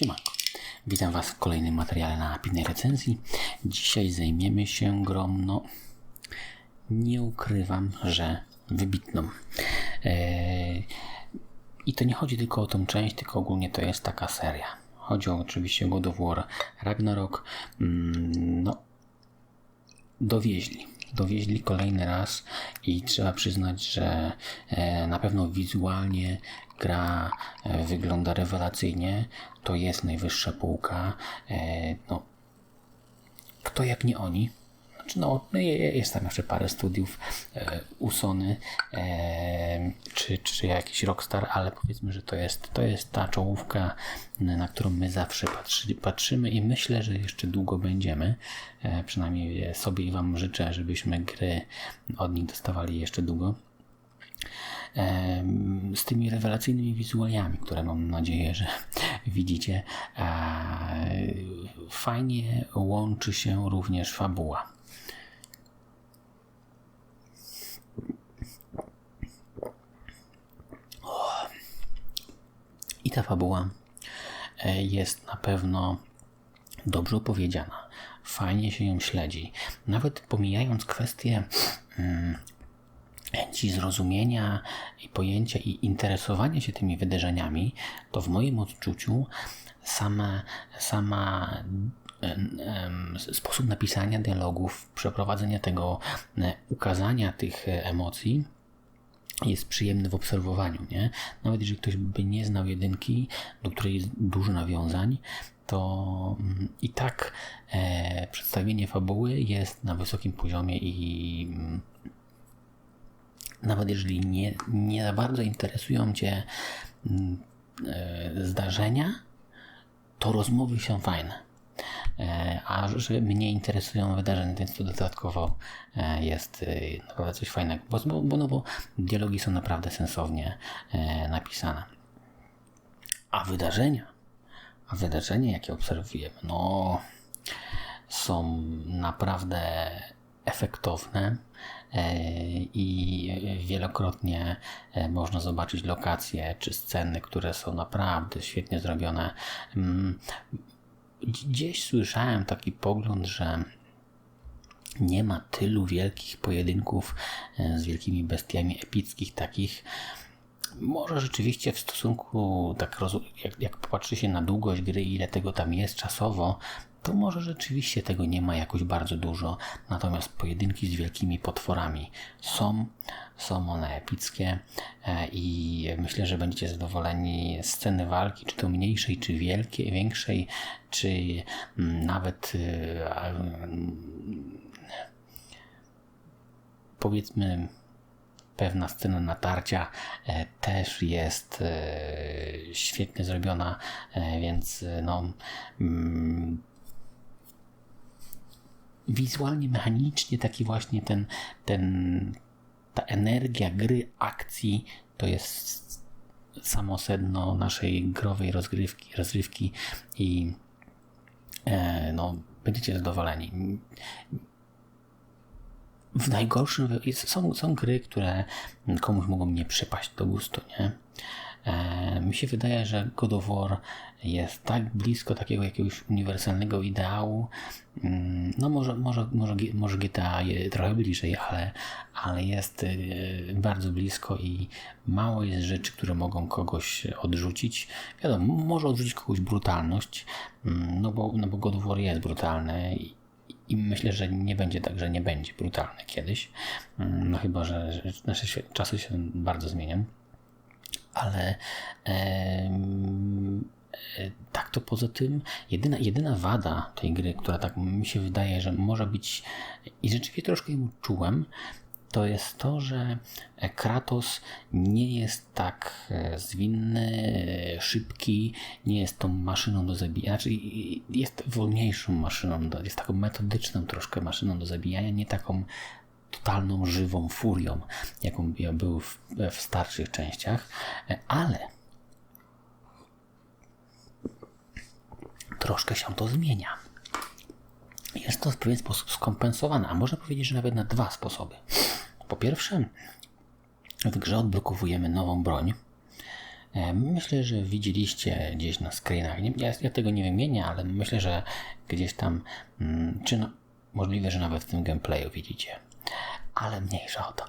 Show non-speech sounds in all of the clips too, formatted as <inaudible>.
Siemanko. Witam Was w kolejnym materiale na pilnej recenzji. Dzisiaj zajmiemy się grą, no nie ukrywam, że wybitną. Eee, I to nie chodzi tylko o tą część, tylko ogólnie to jest taka seria. Chodzi o, oczywiście o God of War Ragnarok. Mm, no, dowieźli. Dowieźli kolejny raz i trzeba przyznać, że e, na pewno wizualnie gra e, wygląda rewelacyjnie. To jest najwyższa półka. E, no, kto jak nie oni? Znaczy, no, no jest tam jeszcze parę studiów e, Usony e, czy, czy jakiś Rockstar, ale powiedzmy, że to jest, to jest ta czołówka, na którą my zawsze patrzy, patrzymy i myślę, że jeszcze długo będziemy. E, przynajmniej sobie i Wam życzę, żebyśmy gry od nich dostawali jeszcze długo z tymi rewelacyjnymi wizualiami, które mam nadzieję, że <laughs> widzicie. Fajnie łączy się również fabuła. I ta fabuła e, jest na pewno dobrze opowiedziana. Fajnie się ją śledzi. Nawet pomijając kwestie mm, chęci zrozumienia i pojęcia i interesowania się tymi wydarzeniami, to w moim odczuciu sama, sama sposób napisania dialogów, przeprowadzenia tego, e, ukazania tych e, emocji jest przyjemny w obserwowaniu, nie? Nawet jeżeli ktoś by nie znał jedynki, do której jest dużo nawiązań, to mm, i tak e, przedstawienie fabuły jest na wysokim poziomie i mm, nawet jeżeli nie, nie za bardzo interesują Cię mm, e, zdarzenia, to rozmowy są fajne. E, a że mnie interesują wydarzenia, więc to dodatkowo e, jest naprawdę coś fajnego, bo, bo, no bo dialogi są naprawdę sensownie napisane. A wydarzenia, a wydarzenia, jakie obserwujemy, no są naprawdę efektowne e, i wielokrotnie e, można zobaczyć lokacje czy sceny, które są naprawdę świetnie zrobione. Gdzieś słyszałem taki pogląd, że nie ma tylu wielkich pojedynków e, z wielkimi bestiami epickich, takich. Może rzeczywiście w stosunku, tak jak, jak popatrzy się na długość gry, ile tego tam jest czasowo, to może rzeczywiście tego nie ma jakoś bardzo dużo, natomiast pojedynki z wielkimi potworami są, są one epickie e, i myślę, że będziecie zadowoleni sceny walki, czy to mniejszej, czy wielkiej, większej, czy mm, nawet e, powiedzmy pewna scena natarcia e, też jest świetnie zrobiona, więc no mm, wizualnie, mechanicznie taki właśnie ten, ten, ta energia gry, akcji to jest samo sedno naszej growej rozgrywki, rozrywki i e, no, będziecie zadowoleni. W najgorszym są, są gry, które komuś mogą nie przypaść do gustu, nie? E, mi się wydaje, że God of War jest tak blisko takiego jakiegoś uniwersalnego ideału. Mm, no może, może, może, może GTA trochę bliżej, ale, ale jest e, bardzo blisko i mało jest rzeczy, które mogą kogoś odrzucić. Wiadomo, może odrzucić kogoś brutalność, mm, no bo, no bo God of War jest brutalny i, myślę, że nie będzie tak, że nie będzie brutalny kiedyś. Mm, no chyba, że, że nasze czasy się bardzo zmienią ale e, tak to poza tym, jedyna, jedyna wada tej gry, która tak mi się wydaje, że może być i rzeczywiście troszkę ją czułem, to jest to, że Kratos nie jest tak e, zwinny, szybki, nie jest tą maszyną do zabijania, znaczy jest wolniejszą maszyną, jest taką metodyczną troszkę maszyną do zabijania, nie taką totalną, żywą furią, jaką był w, w starszych częściach, ale troszkę się to zmienia. Jest to w pewien sposób skompensowane, a można powiedzieć, że nawet na dwa sposoby. Po pierwsze, w grze odblokowujemy nową broń, E, myślę, że widzieliście gdzieś na screenach. Nie, ja, ja, tego nie wymienię, ale myślę, że gdzieś tam, mm, czy no, możliwe, że nawet w tym gameplayu widzicie. Ale mniejsza o to.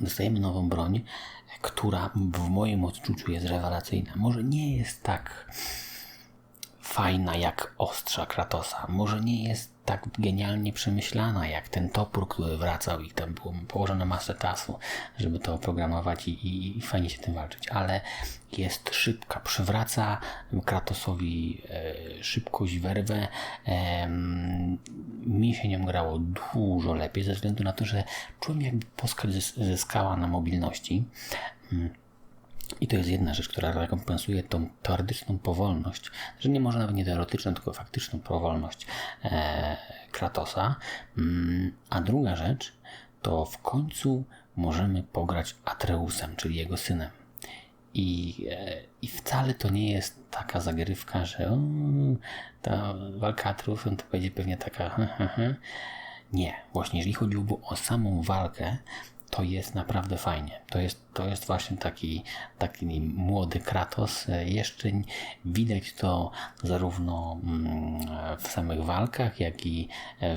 Dostajemy nową broń, która w moim odczuciu jest rewelacyjna. Może nie jest tak fajna jak ostrza Kratosa. Może nie jest tak genialnie przemyślana jak ten topór, który wracał i tam było położone masę czasu, żeby to oprogramować i, i, i fajnie się tym walczyć, ale jest szybka, przywraca Kratosowi e, szybkość, werwę. E, mi się nią grało dużo lepiej ze względu na to, że czułem jakby postać zyskała na mobilności. Mm. I to jest jedna rzecz, która rekompensuje tą teoretyczną powolność, że nie może nawet nie teoretyczną, tylko faktyczną powolność e, Kratosa. Mm, a druga rzecz to w końcu możemy pograć Atreusem, czyli jego synem. I, e, I wcale to nie jest taka zagrywka, że o, ta walka Atreusem to będzie pewnie taka. Nie, właśnie jeżeli chodziłoby o samą walkę, to jest naprawdę fajnie. To jest, to jest właśnie taki, taki młody Kratos. Jeszcze widać to zarówno mm, w samych walkach, jak i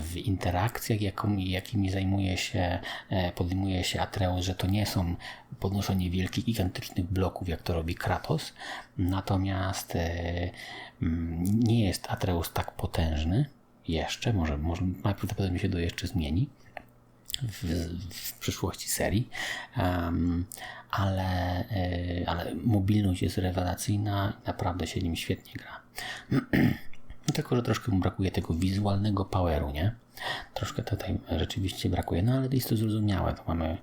w interakcjach, jakimi zajmuje się, e, podejmuje się Atreus, że to nie są podnoszenie wielkich, gigantycznych bloków, jak to robi Kratos. Natomiast e, mm, nie jest Atreus tak potężny jeszcze, może, może najprawdopodobniej się to jeszcze zmieni w, w przyszłości serii, um, ale, y, ale mobilność jest rewelacyjna naprawdę się nim świetnie gra. <clears throat> Tylko, że troszkę mu brakuje tego wizualnego poweru, nie? Troszkę tutaj rzeczywiście brakuje, no ale jest to zrozumiałe. To mamy,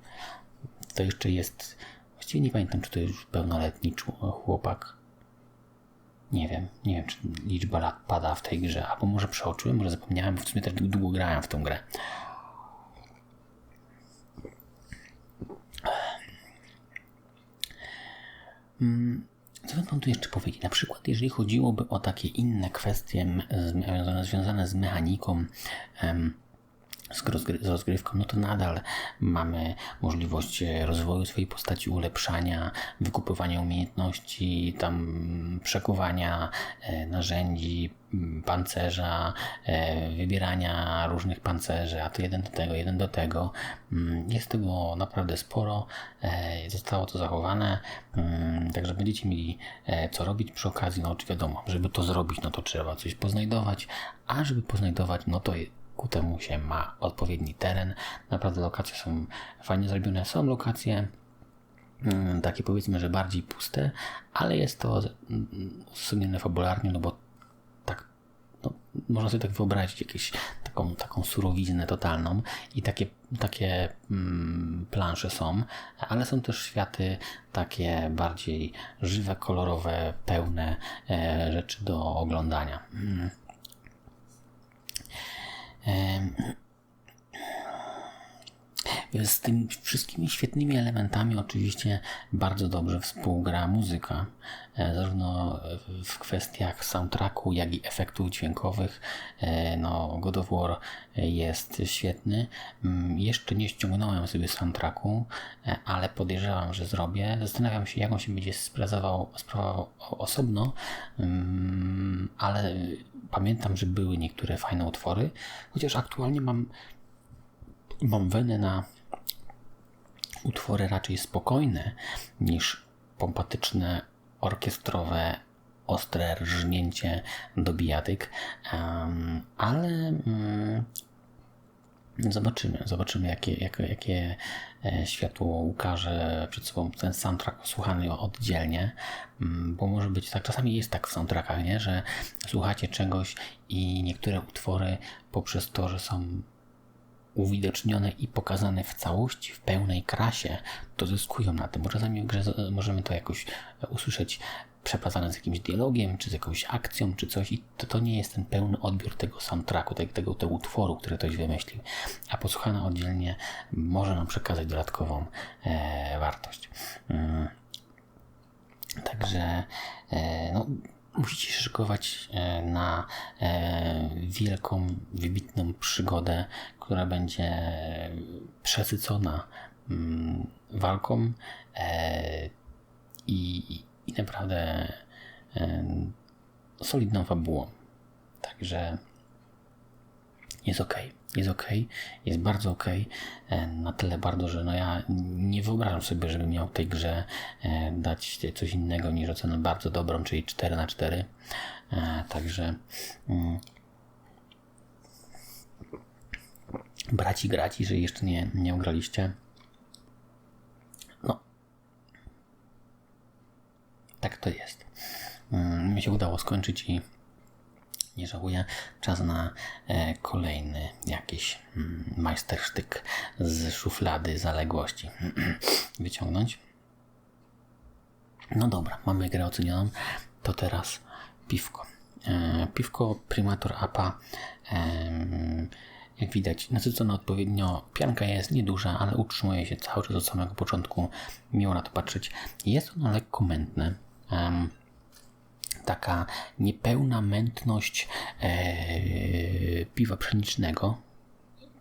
to jeszcze jest, właściwie nie pamiętam, czy to już pełnoletni chłopak. Nie wiem, nie wiem, czy liczba lat pada w tej grze, albo może przeoczyłem, może zapomniałem, w sumie też długo grałem w tą grę. Mm, co bym tu jeszcze powiedzieć? Na przykład, jeżeli chodziłoby o takie inne kwestie związane z mechaniką, z rozgrywką, no to nadal mamy możliwość rozwoju swojej postaci, ulepszania, wykupywania umiejętności, tam przekuwania e, narzędzi, pancerza, e, wybierania różnych pancerzy, a to jeden do tego, jeden do tego. Mm, jest tego naprawdę sporo, e, zostało to zachowane, mm, także będziecie mieli co robić przy okazji, no oczywiście wiadomo, żeby to zrobić, no to trzeba coś poznajdować, a żeby poznajdować, no to ku temu się ma odpowiedni teren. Naprawdę lokacje są fajnie zrobione. Są lokacje mm, takie powiedzmy, że bardziej puste, ale jest to uzasadnione fabularnie, no bo tak, no, można sobie tak wyobrazić jakieś taką, taką surowiznę totalną i takie, takie mm, plansze są, ale są też światy takie bardziej żywe, kolorowe, pełne e, rzeczy do oglądania. Mm. Z tymi wszystkimi świetnymi elementami oczywiście bardzo dobrze współgra muzyka, e, zarówno w kwestiach soundtracku, jak i efektów dźwiękowych. E, no, God of War jest świetny. Mm, jeszcze nie ściągnąłem sobie soundtracku, e, ale podejrzewam, że zrobię. Zastanawiam się, jak on się będzie sprawował, sprawował osobno, mm, ale pamiętam, że były niektóre fajne utwory, chociaż aktualnie mam, mam wenę na utwory raczej spokojne niż pompatyczne, orkiestrowe, ostre rżnięcie do bijatyk, um, ale um, zobaczymy, zobaczymy jakie, jakie, jakie e, światło ukaże przed sobą ten soundtrack słuchany oddzielnie, mm, bo może być tak, czasami jest tak w soundtrackach, nie? że słuchacie czegoś i niektóre utwory poprzez to, że są uwidocznione i pokazane w całości, w pełnej krasie, to zyskują na tym, czasami w grze możemy to jakoś usłyszeć przepasane z jakimś dialogiem, czy z jakąś akcją, czy coś i to, to nie jest ten pełny odbiór tego soundtracku, tego, tego, tego utworu, który ktoś wymyślił, a posłuchana oddzielnie może nam przekazać dodatkową e, wartość. Mm. Także e, no, musicie szykować e, na e, wielką, wybitną przygodę, która będzie przesycona mm, walką, e, i, i naprawdę e, solidną fabułą. Także jest ok, jest ok, jest bardzo ok, e, na tyle bardzo, że no ja nie wyobrażam sobie, żeby miał tej grze e, dać coś innego niż ocenę bardzo dobrą, czyli 4 na 4 e, Także mm, braci grać, jeżeli jeszcze nie, nie graliście. No, tak to jest. Mm, mi się udało skończyć i nie żałuję. Czas na e, kolejny jakiś mm, majstersztyk z szuflady zaległości <clears throat> wyciągnąć. No dobra, mamy grę ocenioną. To teraz piwko. E, piwko Primator APA. Jak widać, nasycona odpowiednio. Pianka jest nieduża, ale utrzymuje się cały czas od samego początku. Miło na to patrzeć. Jest ono lekko mętne. Um, taka niepełna mętność e, piwa pszenicznego.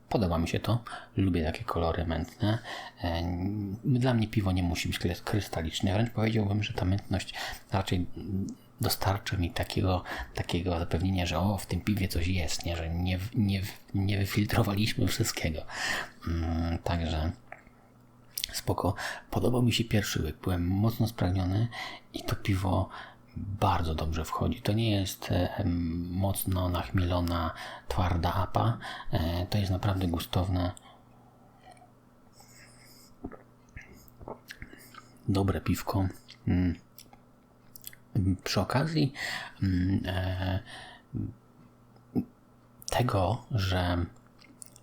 Podoba mi się to. Lubię takie kolory mętne. E, dla mnie piwo nie musi być krystaliczne. Wręcz powiedziałbym, że ta mętność raczej dostarcza mi takiego, takiego zapewnienia, że o, w tym piwie coś jest, nie? że nie, nie, nie wyfiltrowaliśmy wszystkiego. Mm, także spoko. Podobał mi się pierwszy łyk. Byłem mocno spragniony i to piwo bardzo dobrze wchodzi. To nie jest e, mocno nachmielona, twarda apa. E, to jest naprawdę gustowne. Dobre piwko. Mm. Przy okazji mm, e, tego, że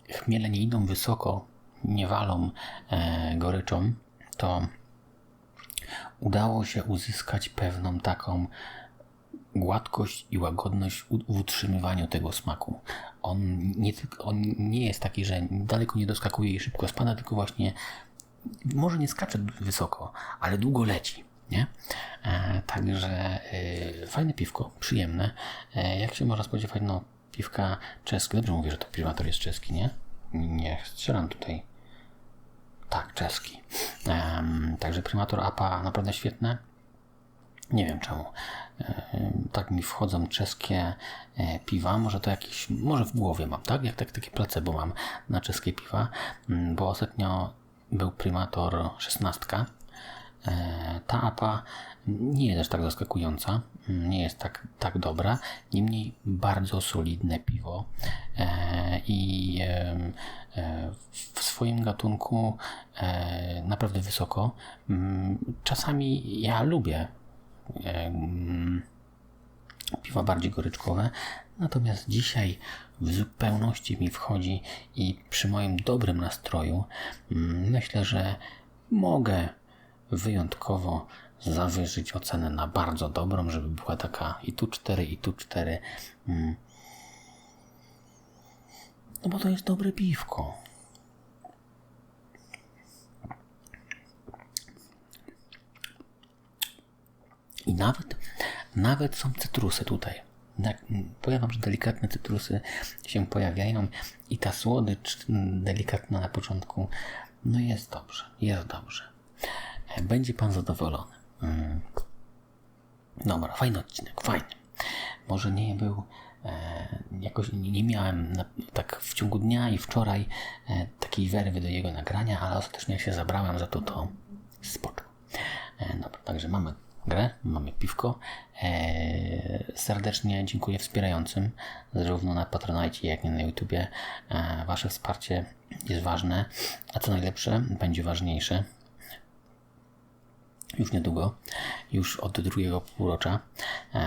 chmiele nie idą wysoko, nie walą goryczą, to udało się uzyskać pewną taką gładkość i łagodność w utrzymywaniu tego smaku. On nie, on nie jest taki, że daleko nie doskakuje i szybko spada, tylko właśnie może nie skacze wysoko, ale długo leci. Nie? E, także e, fajne piwko, przyjemne. E, jak się można spodziewać, no piwka czeskie. Dobrze mówię, że to piwator jest czeski, nie? Nie strzelam tutaj tak, czeski. Um, także Primator APA naprawdę świetne. Nie wiem czemu. tak mi wchodzą czeskie e, piwa. Może to jakieś, może w głowie mam, tak? Jak tak, takie placebo mam na czeskie piwa, mm, bo ostatnio był Primator 16. E, ta APA nie jest aż tak zaskakująca, mm, nie jest tak, tak dobra, niemniej bardzo solidne piwo e, i w swoim gatunku e, naprawdę wysoko. Mm, czasami ja lubię mm, piwa bardziej goryczkowe, natomiast dzisiaj w zupełności mi wchodzi i przy moim dobrym nastroju myślę, że mogę wyjątkowo zawyżyć ocenę na bardzo dobrą, żeby była taka i tu 4, i tu 4. No bo to jest dobre piwko. I nawet, nawet są cytrusy tutaj. Tak, powiem Wam, że delikatne cytrusy się pojawiają i ta słodycz delikatna na początku, no jest dobrze, jest dobrze. Będzie Pan zadowolony. Mm. Dobra, fajny odcinek, fajny. Może nie był E, jakoś nie miałem na, tak w ciągu dnia i wczoraj e, takiej werwy do jego nagrania, ale ostatecznie się zabrałem za to, to spoko. E, dobra, także mamy grę, mamy piwko. serdecznie dziękuję wspierającym, zarówno na Patronite, jak i na YouTubie. wasze wsparcie jest ważne, a co najlepsze, będzie ważniejsze już niedługo, już od drugiego półrocza, e,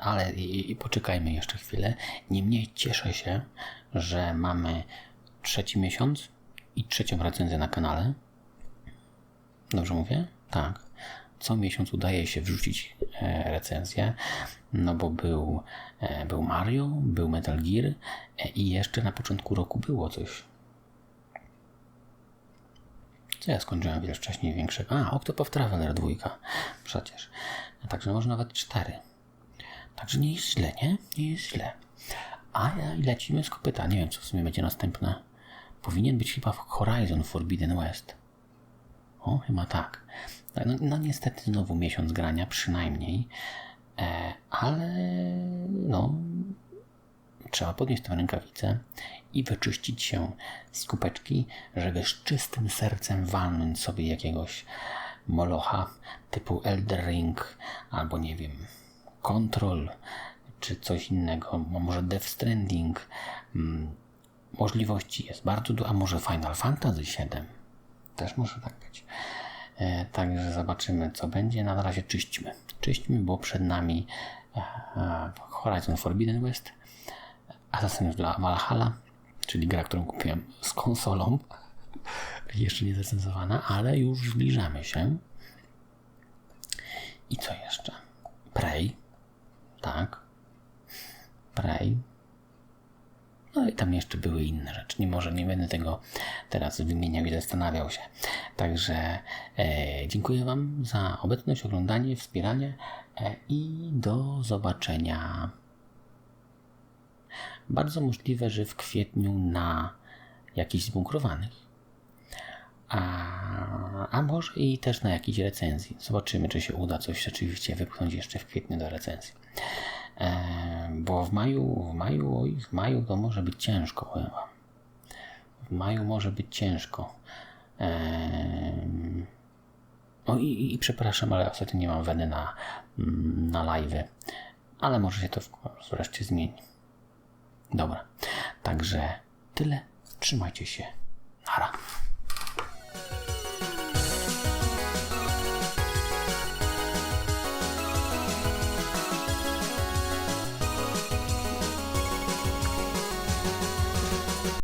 ale i, poczekajmy jeszcze chwilę. Niemniej cieszę się, że mamy trzeci miesiąc i trzecią recenzję na kanale. Dobrze mówię? Tak. Co miesiąc udaje się wrzucić e, recenzję, no bo był, e, był Mario, był Metal Gear i jeszcze na początku roku było coś co ja skończyłem wiele wcześniej większego? A, Octopath Traveler 2. Przecież. A także może nawet 4. Także nie jest źle, nie? Nie jest źle. A ja lecimy z kopyta. Nie wiem, co w sumie będzie następne. Powinien być chyba Horizon Forbidden West. O, chyba tak. Tak, No, no niestety znowu miesiąc grania przynajmniej, e, ale no trzeba podnieść tę rękawicę i wyczyścić się z kubeczki, żeby z czystym sercem walnąć sobie jakiegoś molocha typu Elder Ring albo nie wiem, Control czy coś innego, może Death Stranding. Mm, Możliwości jest bardzo dużo, a może Final Fantasy VII też może tak być. E, także zobaczymy, co będzie. Na razie czyśćmy. Czyśćmy, bo przed nami e, e, Horizon Forbidden West, Assassin's Valhalla, czyli gra, którą kupiłem z konsolą. <laughs> Jeszcze nie zrecenzowana, ale już zbliżamy się. I co jeszcze? Prey. Tak. Prey. No i tam jeszcze były inne rzeczy. Nie może nie będę tego teraz wymieniał i zastanawiał się. Także e, dziękuję Wam za obecność, oglądanie, wspieranie e, i do zobaczenia. Bardzo możliwe, że w kwietniu na jakichś zbunkrowanych. A, a może i też na jakiejś recenzji. Zobaczymy, czy się uda coś rzeczywiście wypchnąć jeszcze w kwietniu do recenzji. E, bo w maju, w maju, oj, w maju to może być ciężko, powiem wam. W maju może być ciężko. E, o i, i, i przepraszam, ale ostatnio nie mam weny na, mm, na live'y. Ale może się to wreszcie zmieni. Dobra. Także tyle. Trzymajcie się. Nara.